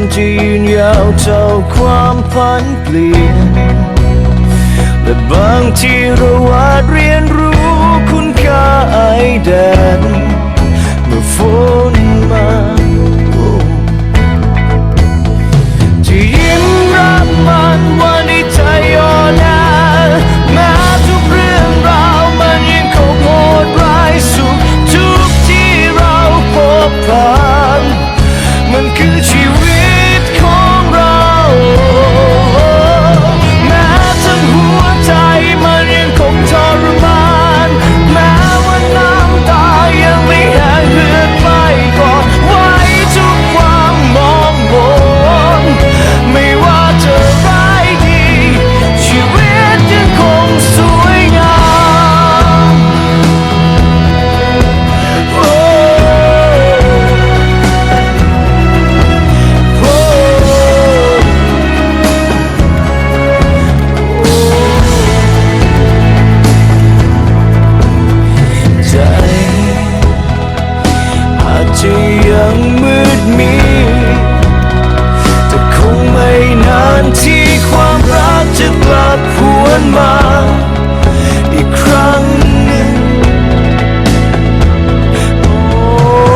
นจีนยาวเท่าความผันเปลี่ยนและบางทีเราอาจเรียนรู้คุณค่าไอแดนเมื่อฝน